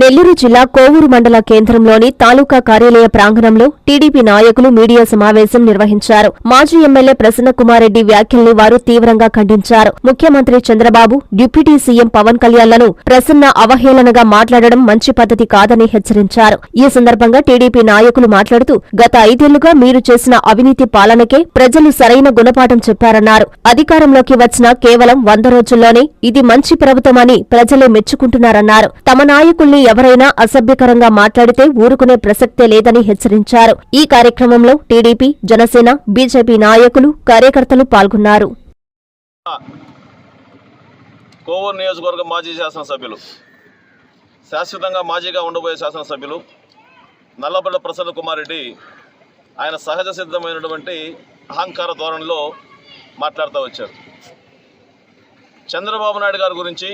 నెల్లూరు జిల్లా కోవూరు మండల కేంద్రంలోని తాలూకా కార్యాలయ ప్రాంగణంలో టీడీపీ నాయకులు మీడియా సమావేశం నిర్వహించారు. మాజీ ఎమ్మెల్యే ప్రసన్నకుమారెడ్డి వ్యాఖ్యల్ని వారు తీవ్రంగా ఖండించారు. ముఖ్యమంత్రి చంద్రబాబు డిప్యూటీ సీఎం పవన్ కళ్యాణ్లను ప్రసన్న అవహేళనగా మాట్లాడడం మంచి పద్ధతి కాదని హెచ్చరించారు. ఈ సందర్భంగా టీడీపీ నాయకులు మాట్లాడుతూ గత ఐదేళ్ళుగా మీరు చేసిన అవినీతి పాలనకే ప్రజలు సరైన గుణపాఠం చెప్పారన్నారు. అధికారంలోకి వచ్చిన కేవలం వంద రోజుల్లోనే ఇది మంచి ప్రభుత్వమని ప్రజలే మెచ్చుకుంటున్నారన్నారు. తమ నాయకుల్ని ఎవరైనా అసభ్యకరంగా మాట్లాడితే ఊరుకునే ప్రసక్తే లేదని హెచ్చరించారు. ఈ కార్యక్రమంలో టీడీపీ జనసేన బీజేపీ నాయకులు కార్యకర్తలు పాల్గొన్నారు. కోవూరు నియోజకవర్గ మాజీ శాసనసభ్యులు శాశ్వతంగా మాజీగా ఉండబోయే శాసనసభ్యులు నల్లబడ్డ ప్రసన్న కుమార్ రెడ్డి ఆయన సహజ సిద్ధమైనటువంటి అహంకార ధోరణిలో మాట్లాడుతూ వచ్చారు. చంద్రబాబు నాయుడు గారి గురించి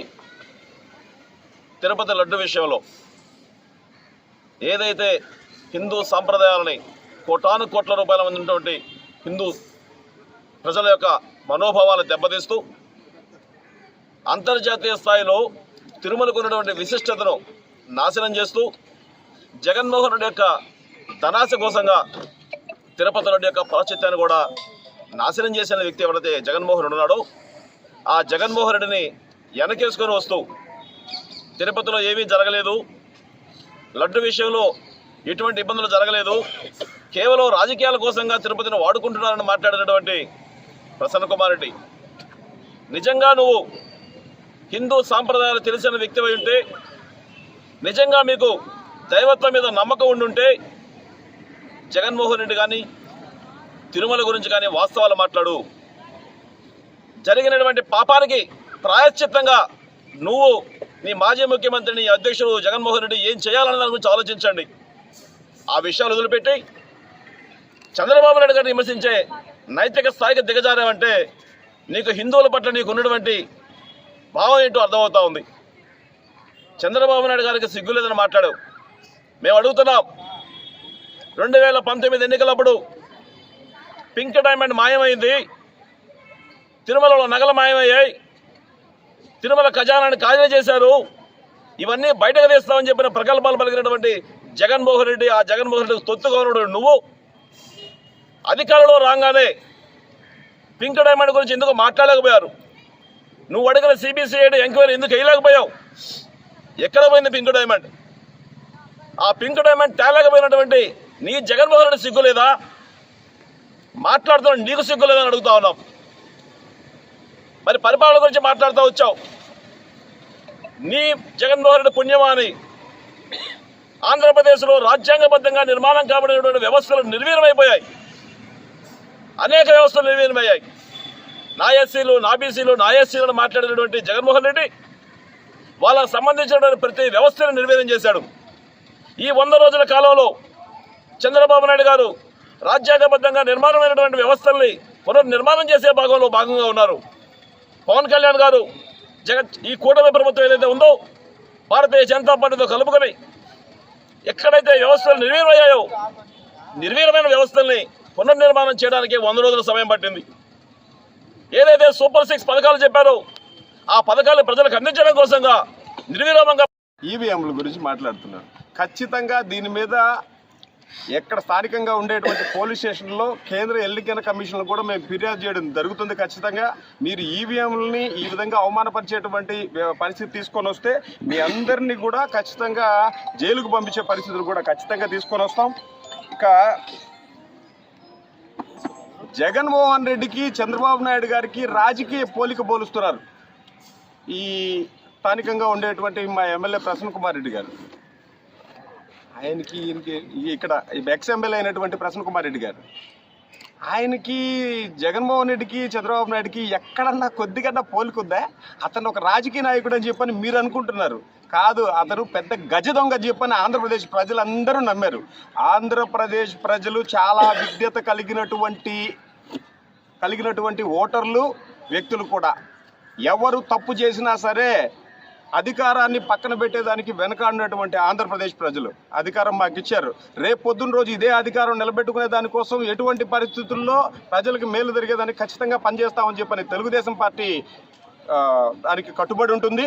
తిరుపతి లడ్డు విషయంలో ఏదైతే హిందూ సాంప్రదాయాలని కోటాను కోట్ల రూపాయల మంది ఉన్నటువంటి హిందూ ప్రజల యొక్క మనోభావాలు దెబ్బతీస్తూ అంతర్జాతీయ స్థాయిలో తిరుమలకు ఉన్నటువంటి విశిష్టతను నాశనం చేస్తూ జగన్మోహన్ రెడ్డి యొక్క ధనాశ కోసంగా తిరుపతి రెడ్డి యొక్క ప్రాచుత్యాన్ని కూడా నాశనం చేసిన వ్యక్తి ఎవరైతే జగన్మోహన్ రెడ్డి ఉన్నాడో ఆ జగన్మోహన్ రెడ్డిని వెనకేసుకొని వస్తూ తిరుపతిలో ఏమీ జరగలేదు. లడ్డు విషయంలో ఎటువంటి ఇబ్బందులు జరగలేదు. కేవలం రాజకీయాల కోసంగా తిరుపతిని వాడుకుంటున్నారని మాట్లాడినటువంటి ప్రసన్న కుమార్ రెడ్డి. నిజంగా నువ్వు హిందూ సాంప్రదాయాలు తెలిసిన వ్యక్తివై ఉంటే నిజంగా మీకు దైవత్వం మీద నమ్మకం ఉండుంటే జగన్మోహన్ రెడ్డి కానీ తిరుమల గురించి కానీ వాస్తవాలు మాట్లాడు. జరిగినటువంటి పాపానికి ప్రాయశ్చిత్తంగా నువ్వు నీ మాజీ ముఖ్యమంత్రి నీ అధ్యక్షుడు జగన్మోహన్ రెడ్డి ఏం చేయాలన్న దాని గురించి ఆలోచించండి. ఆ విషయాలు వదిలిపెట్టి చంద్రబాబు నాయుడు గారిని విమర్శించే నైతిక స్థాయికి దిగజారావంటే నీకు హిందువుల పట్ల నీకు ఉన్నటువంటి భావం ఏంటో అర్థమవుతా ఉంది. చంద్రబాబు నాయుడు గారికి సిగ్గు లేదని మాట్లాడావు. మేము అడుగుతున్నాం. రెండు వేల పంతొమ్మిది ఎన్నికలప్పుడు పింక్ డైమండ్ మాయమైంది. తిరుమలలో నగలు మాయమయ్యాయి. తిరుమల ఖజానాన్ని ఖాళీ చేశారు. ఇవన్నీ బయటకు తీస్తామని చెప్పిన ప్రగల్భాలు పలికినటువంటి జగన్మోహన్ రెడ్డి ఆ జగన్మోహన్ రెడ్డి తొత్తుగౌరుడు నువ్వు. అధికారంలో రాగానే పింక్ డైమండ్ గురించి ఎందుకు మాట్లాడలేకపోయారు? నువ్వు అడిగిన సిబిసిఐడి ఎంక్వైరీ ఎందుకు వేయలేకపోయావు? ఎక్కడ పోయింది పింక్ డైమండ్? ఆ పింక్ డైమండ్ తేలేకపోయినటువంటి నీ జగన్మోహన్ రెడ్డి సిగ్గు లేదా? మాట్లాడుతున్న నీకు సిగ్గులేదని అడుగుతా ఉన్నాం. మరి పరిపాలన గురించి మాట్లాడుతూ వచ్చావు. నీ జగన్మోహన్ రెడ్డి పుణ్యమాని ఆంధ్రప్రదేశ్లో రాజ్యాంగబద్ధంగా నిర్మాణం కాబడినటువంటి వ్యవస్థలు నిర్వీర్యమైపోయాయి. అనేక వ్యవస్థలు నిర్వీర్యమయ్యాయి నా ఎస్సీలు నా బీసీలు నా ఎస్సీలను మాట్లాడినటువంటి జగన్మోహన్ రెడ్డి వాళ్ళకు సంబంధించినటువంటి ప్రతి వ్యవస్థను నిర్వీర్యం చేశాడు. ఈ వంద రోజుల కాలంలో చంద్రబాబు నాయుడు గారు రాజ్యాంగబద్ధంగా నిర్మాణమైనటువంటి వ్యవస్థల్ని పునర్నిర్మాణం చేసే భాగంలో భాగంగా ఉన్నారు. పవన్ కళ్యాణ్ గారు జగత్ ఈ కూటమి ప్రభుత్వం ఏదైతే ఉందో భారతీయ జనతా పార్టీతో కలుపుకొని ఎక్కడైతే వ్యవస్థలు నిర్వీర్మయ్యాయో నిర్వీరమైన వ్యవస్థల్ని పునర్నిర్మాణం చేయడానికి వంద రోజుల సమయం పట్టింది. ఏదైతే సూపర్ సిక్స్ పథకాలు చెప్పారో ఆ పథకాలు ప్రజలకు అందించడం కోసంగా నిర్విరామంగా ఈవీఎంల గురించి మాట్లాడుతున్నారు. ఖచ్చితంగా దీని మీద ఎక్కడ స్థానికంగా ఉండేటువంటి పోలీస్ స్టేషన్లో కేంద్ర ఎన్నికల కమిషన్ కూడా మేము ఫిర్యాదు చేయడం జరుగుతుంది ఖచ్చితంగా. మీరు ఈవీఎంలని ఈ విధంగా అవమానపరిచేటువంటి పరిస్థితి తీసుకొని వస్తే మీ అందరినీ కూడా ఖచ్చితంగా జైలుకు పంపించే పరిస్థితులు కూడా ఖచ్చితంగా తీసుకొని వస్తాం. ఇక జగన్మోహన్ రెడ్డికి చంద్రబాబు నాయుడు గారికి రాజకీయ పోలిక పోలుస్తున్నారు. ఈ స్థానికంగా ఉండేటువంటి మా ఎమ్మెల్యే ప్రసన్న కుమార్ రెడ్డి గారు. ఆయనకి ఈయనకి ఈ ఇక్కడ ఎక్స్ ఎమ్మెల్యే అయినటువంటి ప్రసన్న కుమార్ రెడ్డి గారు. ఆయనకి జగన్మోహన్ రెడ్డికి చంద్రబాబు నాయుడికి ఎక్కడన్నా కొద్దిగన్నా పోలికొద్దా అతను ఒక రాజకీయ నాయకుడు అని చెప్పని మీరు అనుకుంటున్నారు. కాదు అతను పెద్ద గజ దొంగ చెప్పని ఆంధ్రప్రదేశ్ ప్రజలందరూ నమ్మారు. ఆంధ్రప్రదేశ్ ప్రజలు చాలా విద్యత కలిగినటువంటి కలిగినటువంటి ఓటర్లు వ్యక్తులు కూడా. ఎవరు తప్పు చేసినా సరే అధికారాన్ని పక్కన పెట్టేదానికి వెనకాడినటువంటి ఆంధ్రప్రదేశ్ ప్రజలు అధికారం మాకు ఇచ్చారు. రేపు పొద్దున్న రోజు ఇదే అధికారం నిలబెట్టుకునే దానికోసం ఎటువంటి పరిస్థితుల్లో ప్రజలకు మేలు జరిగేదానికి ఖచ్చితంగా పనిచేస్తామని చెప్పని తెలుగుదేశం పార్టీ దానికి కట్టుబడి ఉంటుంది.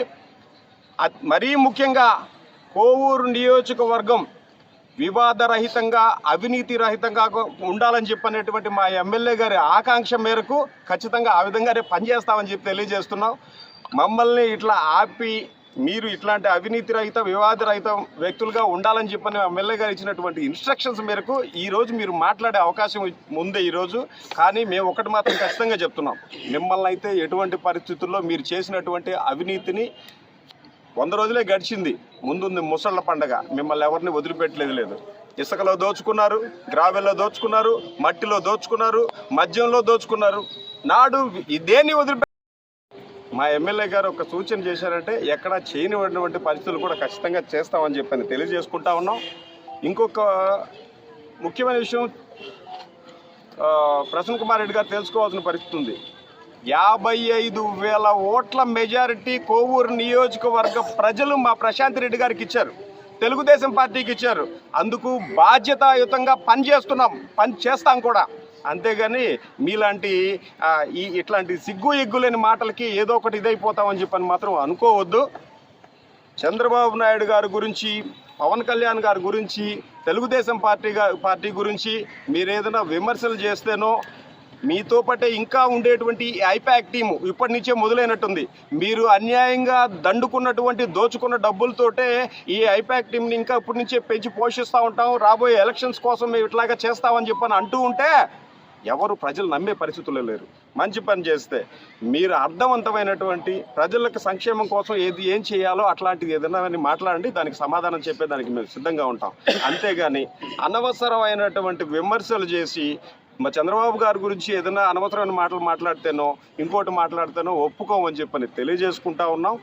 మరీ ముఖ్యంగా కోవూరు నియోజకవర్గం వివాదరహితంగా అవినీతి రహితంగా ఉండాలని చెప్పనేటువంటి మా ఎమ్మెల్యే గారి ఆకాంక్ష మేరకు ఖచ్చితంగా ఆ విధంగానే పనిచేస్తామని చెప్పి తెలియజేస్తున్నాం. మమ్మల్ని ఇట్లా ఆపి మీరు ఇట్లాంటి అవినీతి రహిత వివాద రహిత వ్యక్తులుగా ఉండాలని చెప్పని ఎమ్మెల్యే గారు ఇచ్చినటువంటి ఇన్స్ట్రక్షన్స్ మేరకు ఈ రోజు మీరు మాట్లాడే అవకాశం ఉంది ఈరోజు కానీ మేము ఒకటి మాత్రం ఖచ్చితంగా చెప్తున్నాం. మిమ్మల్ని అయితే ఎటువంటి పరిస్థితుల్లో మీరు చేసినటువంటి అవినీతిని వంద రోజులే గడిచింది. ముందుంది ముసళ్ళ పండగ. మిమ్మల్ని ఎవరిని వదిలిపెట్టలేదు లేదు. ఇసుకలో దోచుకున్నారు గ్రావెల్లో దోచుకున్నారు మట్టిలో దోచుకున్నారు మద్యంలో దోచుకున్నారు. నాడు ఈ దేన్ని వదిలిపె మా ఎమ్మెల్యే గారు ఒక సూచన చేశారంటే ఎక్కడ చేయనిటువంటి పరిస్థితులు కూడా ఖచ్చితంగా చేస్తామని చెప్పని తెలియజేసుకుంటా ఉన్నాం. ఇంకొక ముఖ్యమైన విషయం ప్రసన్న కుమార్ రెడ్డి గారు తెలుసుకోవాల్సిన పరిస్థితి ఉంది. యాభై ఐదు వేల ఓట్ల మెజారిటీ కోవూరు నియోజకవర్గ ప్రజలు మా ప్రశాంత్ రెడ్డి గారికి ఇచ్చారు. తెలుగుదేశం పార్టీకి ఇచ్చారు. అందుకు బాధ్యతాయుతంగా పనిచేస్తున్నాం పని చేస్తాం కూడా. అంతేగాని మీలాంటి ఈ ఇట్లాంటి సిగ్గు ఎగ్గులేని మాటలకి ఏదో ఒకటి ఇదైపోతామని చెప్పని మాత్రం అనుకోవద్దు. చంద్రబాబు నాయుడు గారి గురించి పవన్ కళ్యాణ్ గారి గురించి తెలుగుదేశం పార్టీ పార్టీ గురించి మీరు ఏదైనా విమర్శలు చేస్తేనో మీతో పాటే ఇంకా ఉండేటువంటి ఈ ఐపాక్ టీము ఇప్పటి నుంచే మొదలైనట్టుంది. మీరు అన్యాయంగా దండుకున్నటువంటి దోచుకున్న డబ్బులతోటే ఈ ఐపాక్ టీంని ఇంకా ఇప్పటి నుంచే పెంచి పోషిస్తూ ఉంటాం. రాబోయే ఎలక్షన్స్ కోసం మేము ఇట్లాగా చేస్తామని చెప్పని అంటూ ఉంటే ఎవరు ప్రజలు నమ్మే పరిస్థితుల్లో లేరు. మంచి పని చేస్తే మీరు అర్థవంతమైనటువంటి ప్రజలకు సంక్షేమం కోసం ఏది ఏం చేయాలో అట్లాంటిది ఏదైనా అని మాట్లాడండి దానికి సమాధానం చెప్పేదానికి మేము సిద్ధంగా ఉంటాం. అంతేగాని అనవసరమైనటువంటి విమర్శలు చేసి మా చంద్రబాబు గారి గురించి ఏదైనా అనవసరమైన మాటలు మాట్లాడితేనో ఇంకోటి మాట్లాడితేనో ఒప్పుకోమని చెప్పని తెలియజేసుకుంటా ఉన్నాం.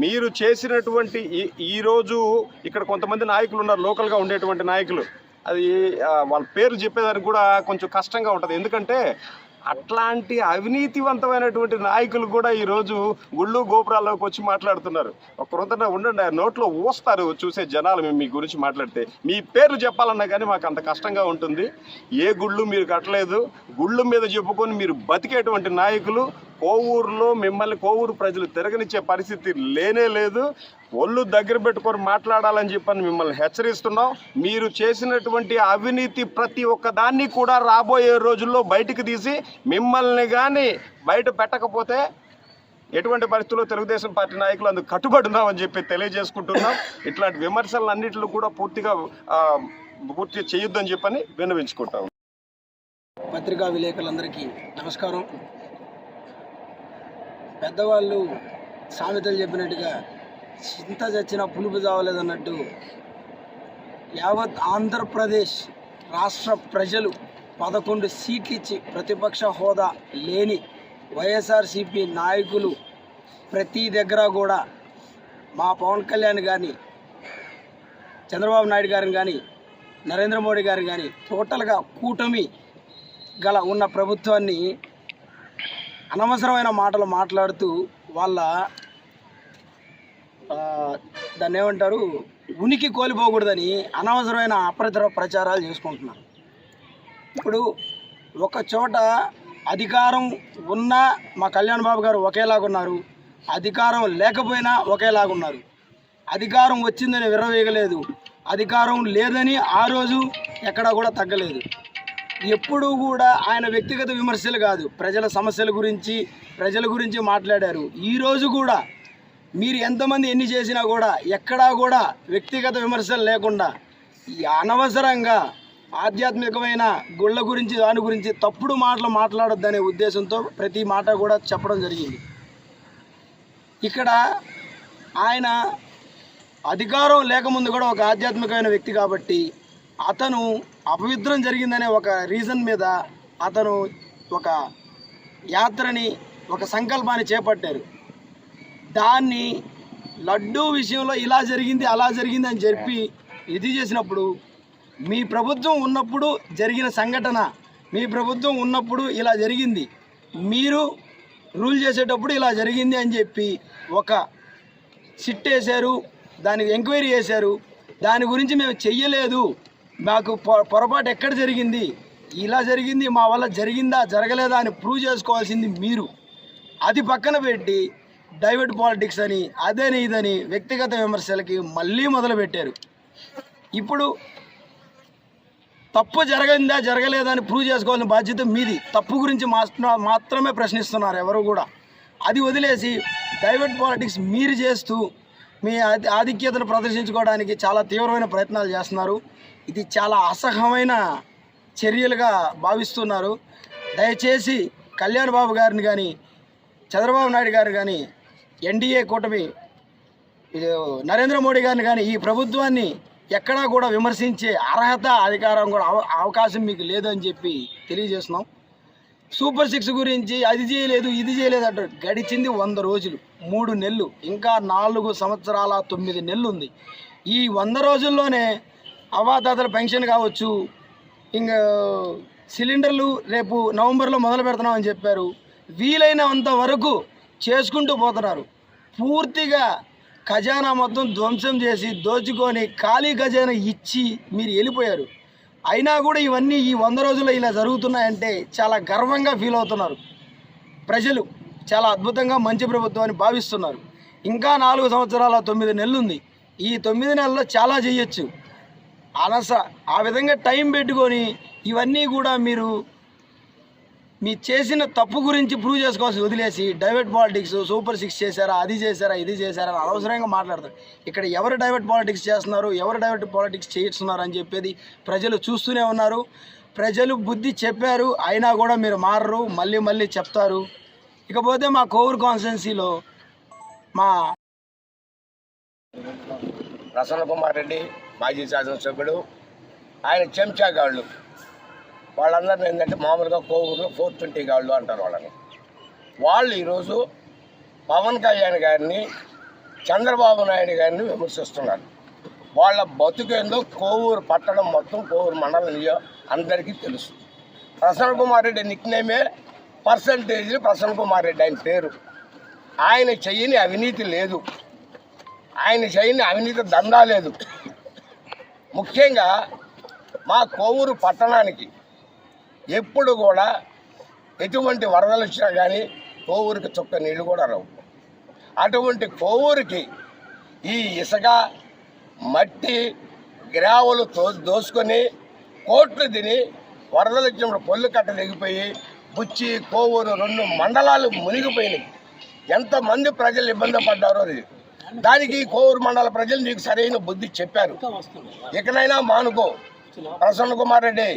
మీరు చేసినటువంటి ఈ ఈరోజు ఇక్కడ కొంతమంది నాయకులు ఉన్నారు లోకల్గా ఉండేటువంటి నాయకులు. అది వాళ్ళ పేర్లు చెప్పేదానికి కూడా కొంచెం కష్టంగా ఉంటుంది. ఎందుకంటే అట్లాంటి అవినీతివంతమైనటువంటి నాయకులు కూడా ఈరోజు గుళ్ళు గోపురాల్లోకి వచ్చి మాట్లాడుతున్నారు. ఒక్కరొంతన ఉండండి ఆ నోట్లో ఊస్తారు చూసే జనాలు మేము మీ గురించి మాట్లాడితే. మీ పేర్లు చెప్పాలన్నా కానీ మాకు అంత కష్టంగా ఉంటుంది. ఏ గుళ్ళు మీరు కట్టలేదు గుళ్ళు మీద చెప్పుకొని మీరు బతికేటువంటి నాయకులు కోవూరులో మిమ్మల్ని కోవూరు ప్రజలు తిరగనిచ్చే పరిస్థితి లేనే లేదు. ఒళ్ళు దగ్గర పెట్టుకొని మాట్లాడాలని చెప్పని మిమ్మల్ని హెచ్చరిస్తున్నాం. మీరు చేసినటువంటి అవినీతి ప్రతి ఒక్కదాన్ని కూడా రాబోయే రోజుల్లో బయటికి తీసి మిమ్మల్ని కానీ బయట పెట్టకపోతే ఎటువంటి పరిస్థితుల్లో తెలుగుదేశం పార్టీ నాయకులు అందుకు కట్టుబడున్నామని చెప్పి తెలియజేసుకుంటున్నాం. ఇట్లాంటి విమర్శలు అన్నింటిలో కూడా పూర్తిగా పూర్తి చేయొద్దని చెప్పని విన్నవించుకుంటాం. పత్రికా విలేకరులందరికీ నమస్కారం. పెద్దవాళ్ళు సామెతలు చెప్పినట్టుగా చింత చచ్చిన పులుపు చావలేదన్నట్టు. యావత్ ఆంధ్రప్రదేశ్ రాష్ట్ర ప్రజలు పదకొండు సీట్లు ఇచ్చి ప్రతిపక్ష హోదా లేని వైఎస్ఆర్సిపి నాయకులు ప్రతి దగ్గర కూడా మా పవన్ కళ్యాణ్ కానీ చంద్రబాబు నాయుడు గారిని కానీ నరేంద్ర మోడీ గారిని కానీ టోటల్గా కూటమి గల ఉన్న ప్రభుత్వాన్ని అనవసరమైన మాటలు మాట్లాడుతూ వాళ్ళ దాన్ని ఏమంటారు? ఉనికి కోల్పోకూడదని అనవసరమైన అప్రతిర ప్రచారాలు చేసుకుంటున్నారు. ఇప్పుడు ఒక చోట అధికారం ఉన్నా మా కళ్యాణ్ బాబు గారు ఒకేలాగున్నారు అధికారం లేకపోయినా ఒకేలాగున్నారు అధికారం వచ్చిందని విరవేయగలేదు అధికారం లేదని ఆ రోజు ఎక్కడా కూడా తగ్గలేదు. ఎప్పుడూ కూడా ఆయన వ్యక్తిగత విమర్శలు కాదు. ప్రజల సమస్యల గురించి ప్రజల గురించి మాట్లాడారు. ఈరోజు కూడా మీరు ఎంతమంది ఎన్ని చేసినా కూడా ఎక్కడా కూడా వ్యక్తిగత విమర్శలు లేకుండా అనవసరంగా ఆధ్యాత్మికమైన గుళ్ళ గురించి దాని గురించి తప్పుడు మాటలు మాట్లాడొద్దనే ఉద్దేశంతో ప్రతి మాట కూడా చెప్పడం జరిగింది. ఇక్కడ ఆయన అధికారం లేకముందు కూడా ఒక ఆధ్యాత్మికమైన వ్యక్తి కాబట్టి అతను అపవిత్రం జరిగిందనే ఒక రీజన్ మీద అతను ఒక యాత్రని ఒక సంకల్పాన్ని చేపట్టారు. దాన్ని లడ్డూ విషయంలో ఇలా జరిగింది అలా జరిగింది అని చెప్పి ఇది చేసినప్పుడు మీ ప్రభుత్వం ఉన్నప్పుడు జరిగిన సంఘటన మీ ప్రభుత్వం ఉన్నప్పుడు ఇలా జరిగింది. మీరు రూల్ చేసేటప్పుడు ఇలా జరిగింది అని చెప్పి ఒక సిట్ వేశారు దానికి ఎంక్వైరీ చేశారు. దాని గురించి మేము చెయ్యలేదు. మాకు పొ- పొరపాటు ఎక్కడ జరిగింది? ఇలా జరిగింది మా వల్ల జరిగిందా జరగలేదా అని ప్రూవ్ చేసుకోవాల్సింది మీరు. అది పక్కన పెట్టి డైవర్ట్ పాలిటిక్స్ అని అదని ఇదని వ్యక్తిగత విమర్శలకి మళ్ళీ మొదలుపెట్టారు. ఇప్పుడు తప్పు జరగందా జరగలేదా అని ప్రూవ్ చేసుకోవాల్సిన బాధ్యత మీది. తప్పు గురించి మాత్రమే ప్రశ్నిస్తున్నారు ఎవరు కూడా. అది వదిలేసి డైవర్ట్ పాలిటిక్స్ మీరు చేస్తూ మీ ఆధిక్యతను ప్రదర్శించుకోవడానికి చాలా తీవ్రమైన ప్రయత్నాలు చేస్తున్నారు. ఇది చాలా అసహ్యమైన చర్యలుగా భావిస్తున్నారు. దయచేసి కళ్యాణ్ బాబు గారిని కానీ చంద్రబాబు నాయుడు గారు కానీ ఎన్డీఏ కూటమి ఇది నరేంద్ర మోడీ గారిని కానీ ఈ ప్రభుత్వాన్ని ఎక్కడా కూడా విమర్శించే అర్హత అధికారం కూడా అవ- అవకాశం మీకు లేదని చెప్పి తెలియజేస్తున్నాం. సూపర్ సిక్స్ గురించి అది చేయలేదు ఇది చేయలేదు అంటారు గడిచింది వంద రోజులు మూడు నెలలు ఇంకా నాలుగు సంవత్సరాల తొమ్మిది నెలలు ఉంది ఈ వంద రోజుల్లోనే అవాతాతల పెన్షన్ కావచ్చు ఇంకా సిలిండర్లు రేపు నవంబర్లో మొదలు పెడుతున్నామని చెప్పారు. వీలైనంత వరకు చేసుకుంటూ పోతున్నారు. పూర్తిగా ఖజానా మొత్తం ధ్వంసం చేసి దోచుకొని ఖాళీ ఖజానా ఇచ్చి మీరు వెళ్ళిపోయారు. అయినా కూడా ఇవన్నీ ఈ వంద రోజుల్లో ఇలా జరుగుతున్నాయంటే చాలా గర్వంగా ఫీల్ అవుతున్నారు. ప్రజలు చాలా అద్భుతంగా మంచి ప్రభుత్వం అని భావిస్తున్నారు. ఇంకా నాలుగు సంవత్సరాల తొమ్మిది నెలలు ఉంది ఈ తొమ్మిది నెలల్లో చాలా చేయొచ్చు. అనస ఆ విధంగా టైం పెట్టుకొని ఇవన్నీ కూడా మీరు మీ చేసిన తప్పు గురించి ప్రూవ్ చేసుకోవాల్సి వదిలేసి డైవర్ట్ పాలిటిక్స్ సూపర్ సిక్స్ చేశారా అది చేశారా ఇది చేశారా అని అనవసరంగా మాట్లాడతారు. ఇక్కడ ఎవరు డైవర్ట్ పాలిటిక్స్ చేస్తున్నారు ఎవరు డైవర్ట్ పాలిటిక్స్ చేస్తున్నారు అని చెప్పేది ప్రజలు చూస్తూనే ఉన్నారు. ప్రజలు బుద్ధి చెప్పారు అయినా కూడా మీరు మారరు మళ్ళీ మళ్ళీ చెప్తారు. ఇకపోతే మా కోవూరు కాన్స్టిట్యున్సీలో మా ప్రసన్న కుమార్ రెడ్డి మాజీ శాసనసభ్యుడు ఆయన చెంచాగాళ్ళు. వాళ్ళందరిని ఏంటంటే మామూలుగా కోవూరులో ఫోర్ ట్వంటీ గాళ్ళు అంటారు వాళ్ళని. వాళ్ళు ఈరోజు పవన్ కళ్యాణ్ గారిని చంద్రబాబు నాయుడు గారిని విమర్శిస్తున్నారు. వాళ్ళ బతుకేందో కోవూరు పట్టణం మొత్తం కోవూరు మండలం అందరికీ తెలుసు. ప్రసన్న కుమార్ రెడ్డి నిక్నేమే పర్సంటేజ్ ప్రసన్న కుమార్ రెడ్డి ఆయన పేరు. ఆయన చెయ్యని అవినీతి లేదు. ఆయన చేయని అవినీతి దందా లేదు. ముఖ్యంగా మా కోవూరు పట్టణానికి ఎప్పుడు కూడా ఎటువంటి వరదలు వచ్చినా కానీ కోవూరికి చుక్క నీళ్ళు కూడా రావు. అటువంటి కోవూరికి ఈ ఇసుక మట్టి గ్రావులు తో దోసుకొని కోట్లు తిని వరదలు వచ్చినప్పుడు పొల్లు కట్ట దిగిపోయి బుచ్చి కోవూరు రెండు మండలాలు మునిగిపోయినాయి. ఎంతమంది ప్రజలు ఇబ్బంది పడ్డారో అది దానికి కోవూరు మండల ప్రజలు నీకు సరైన బుద్ధి చెప్పారు. ఇకనైనా మానుకో. ప్రసన్న కుమార్ రెడ్డి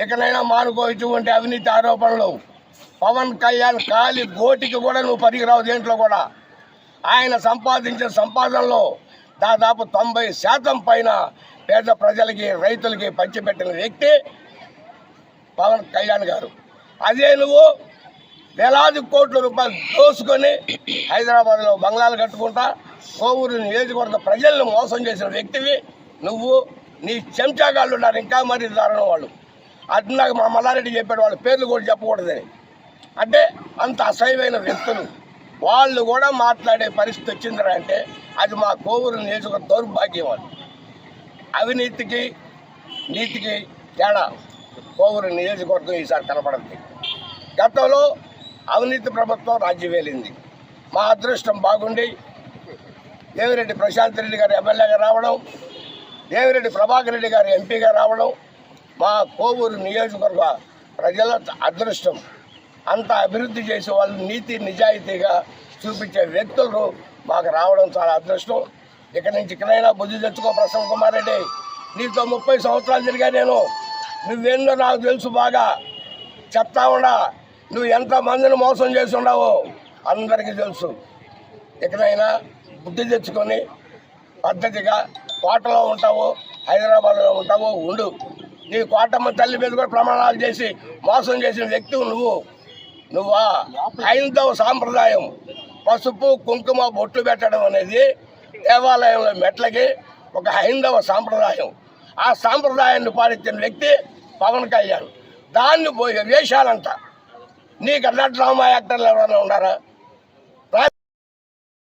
ఇకనైనా మానుకో ఇటువంటి అవినీతి ఆరోపణలు. పవన్ కళ్యాణ్ కాలి గోటికి కూడా నువ్వు పనికిరావు దేంట్లో కూడా. ఆయన సంపాదించిన సంపాదనలో దాదాపు తొంభై శాతం పైన పేద ప్రజలకి రైతులకి పంచిపెట్టిన వ్యక్తి పవన్ కళ్యాణ్ గారు. అదే నువ్వు వేలాది కోట్ల రూపాయలు దోసుకొని హైదరాబాద్లో బంగ్లాలు కట్టుకుంటా కోవూరు నియోజకవర్గ ప్రజలను మోసం చేసిన వ్యక్తివి నువ్వు. నీ చెంచాగాళ్ళు ఉన్నారు ఇంకా మరి దారుణం వాళ్ళు. నాకు మా మల్లారెడ్డి చెప్పాడు వాళ్ళ పేర్లు కూడా చెప్పకూడదని. అంటే అంత అసహ్యమైన వ్యక్తులు. వాళ్ళు కూడా మాట్లాడే పరిస్థితి వచ్చిందిరా అంటే అది మా కోవూరు నియోజకవర్గ దౌర్భాగ్యం అది. అవినీతికి నీతికి తేడా కోవూరు నియోజకవర్గం ఈసారి కనపడింది గతంలో అవినీతి ప్రభుత్వం రాజ్యం వేలింది. మా అదృష్టం బాగుండి దేవిరెడ్డి ప్రశాంత్ రెడ్డి గారు ఎమ్మెల్యేగా రావడం దేవిరెడ్డి ప్రభాకర్ రెడ్డి గారు ఎంపీగా రావడం మా కోవూరు నియోజకవర్గ ప్రజల అదృష్టం. అంత అభివృద్ధి చేసే వాళ్ళు నీతి నిజాయితీగా చూపించే వ్యక్తులు మాకు రావడం చాలా అదృష్టం. ఇక నుంచి ఇక్కడైనా బుద్ధి తెచ్చుకో ప్రసన్న కుమార్ రెడ్డి. నీతో ముప్పై సంవత్సరాలు తిరిగా నేను. నువ్వేందో నాకు తెలుసు బాగా. చెప్తా ఉండా. నువ్వు ఎంతమందిని మోసం చేసి ఉండవో అందరికీ తెలుసు. ఇకనైనా బుద్ధి తెచ్చుకొని పద్ధతిగా కోటలో ఉంటావు హైదరాబాద్లో ఉంటావు ఉండు. నీ కోటమ్మ తల్లి మీద కూడా ప్రమాణాలు చేసి మోసం చేసిన వ్యక్తి నువ్వు. నువ్వా? హైందవ సాంప్రదాయం. పసుపు కుంకుమ బొట్లు పెట్టడం అనేది దేవాలయంలో మెట్లకి ఒక హైందవ సాంప్రదాయం. ఆ సాంప్రదాయాన్ని పాటించిన వ్యక్తి పవన్ కళ్యాణ్. దాన్ని పోయి వేషాలంట. నీకు అన్న డ్రామా యాక్టర్లు ఎవరైనా ఉన్నారా?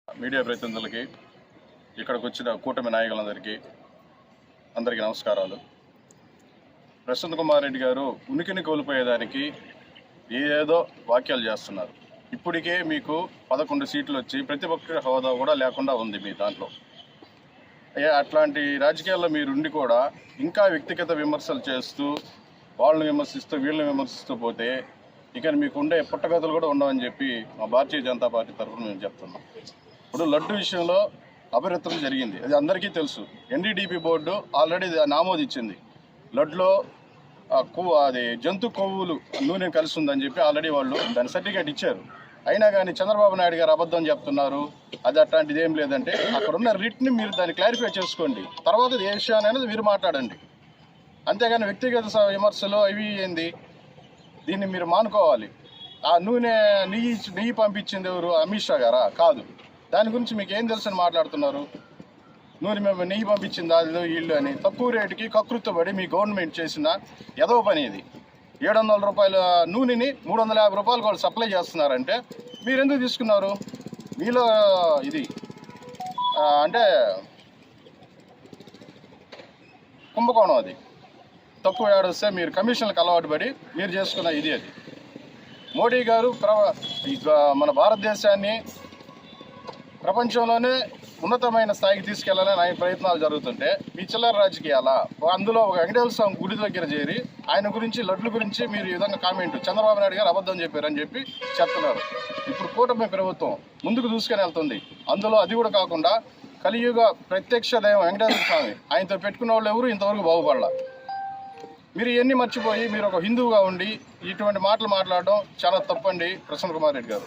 మీడియా ప్రతినిధులకి ఇక్కడికి వచ్చిన కూటమి నాయకులందరికీ అందరికీ నమస్కారాలు. ప్రశాంత్ కుమార్ రెడ్డి గారు ఉనికిని కోల్పోయేదానికి ఏదో వాక్యాలు చేస్తున్నారు. ఇప్పటికే మీకు పదకొండు సీట్లు వచ్చి ప్రతిపక్ష హోదా కూడా లేకుండా ఉంది మీ దాంట్లో. అట్లాంటి రాజకీయాల్లో మీరుండి కూడా ఇంకా వ్యక్తిగత విమర్శలు చేస్తూ వాళ్ళని విమర్శిస్తూ వీళ్ళని విమర్శిస్తూ పోతే ఇక మీకు ఉండే పుట్టగతులు కూడా ఉండవని చెప్పి మా భారతీయ జనతా పార్టీ తరఫున మేము చెప్తున్నాం. ఇప్పుడు లడ్డు విషయంలో అపరిత్రం జరిగింది. అది అందరికీ తెలుసు. ఎన్డీడీపీ బోర్డు ఆల్రెడీ దాన్ని ఆమోదించింది బ్లడ్లో ఆ కొవ్వు అది జంతు కొవ్వులు నూనె కలిసి చెప్పి ఆల్రెడీ వాళ్ళు దాని సర్టిఫికేట్ ఇచ్చారు. అయినా కానీ చంద్రబాబు నాయుడు గారు అబద్ధం చెప్తున్నారు. అది అట్లాంటిది ఏం లేదంటే అక్కడ ఉన్న రిట్ని మీరు దాన్ని క్లారిఫై చేసుకోండి. తర్వాత అది ఏ విషయాన్ని అనేది మీరు మాట్లాడండి. అంతేగాని వ్యక్తిగత స- విమర్శలు అవి ఏంది? దీన్ని మీరు మానుకోవాలి. ఆ నూనె నెయ్యి నెయ్యి పంపించింది ఎవరు? అమిత్ షా గారా? కాదు. దాని గురించి మీకు ఏం తెలుసని మాట్లాడుతున్నారు? నూనె మేము నెయ్యి పంపించిందా అది వీళ్ళు అని తక్కువ రేటుకి కకృత్వపడి మీ గవర్నమెంట్ చేసిన ఎదవ పని ఇది. ఏడు వందల రూపాయల నూనెని మూడు వందల యాభై రూపాయలు వాళ్ళు సప్లై చేస్తున్నారంటే మీరు ఎందుకు తీసుకున్నారు? మీలో ఇది అంటే కుంభకోణం అది. తక్కువ ఏడొస్తే మీరు కమిషన్లకు అలవాటు పడి మీరు చేసుకున్న ఇది అది. మోడీ గారు ప్ర ఈ మన భారతదేశాన్ని ప్రపంచంలోనే ఉన్నతమైన స్థాయికి తీసుకెళ్ళాలని ఆయన ప్రయత్నాలు జరుగుతుంటే మీ చిల్లర రాజకీయాల అందులో ఒక వెంకటేశ్వర స్వామి గుడి దగ్గర చేరి ఆయన గురించి లడ్ల గురించి మీరు ఈ విధంగా కామెంట్ చంద్రబాబు నాయుడు గారు అబద్ధం చెప్పారని చెప్పి చెప్తున్నారు. ఇప్పుడు కూటమి ప్రభుత్వం ముందుకు దూసుకొని వెళ్తుంది. అందులో అది కూడా కాకుండా కలియుగ ప్రత్యక్ష దైవం వెంకటేశ్వర స్వామి ఆయనతో పెట్టుకున్న వాళ్ళు ఎవరు? ఇంతవరకు బాగుపడాల మీరు ఇవన్నీ మర్చిపోయి మీరు ఒక హిందువుగా ఉండి ఇటువంటి మాటలు మాట్లాడడం చాలా తప్పండి ప్రసన్న కుమార్ రెడ్డి గారు.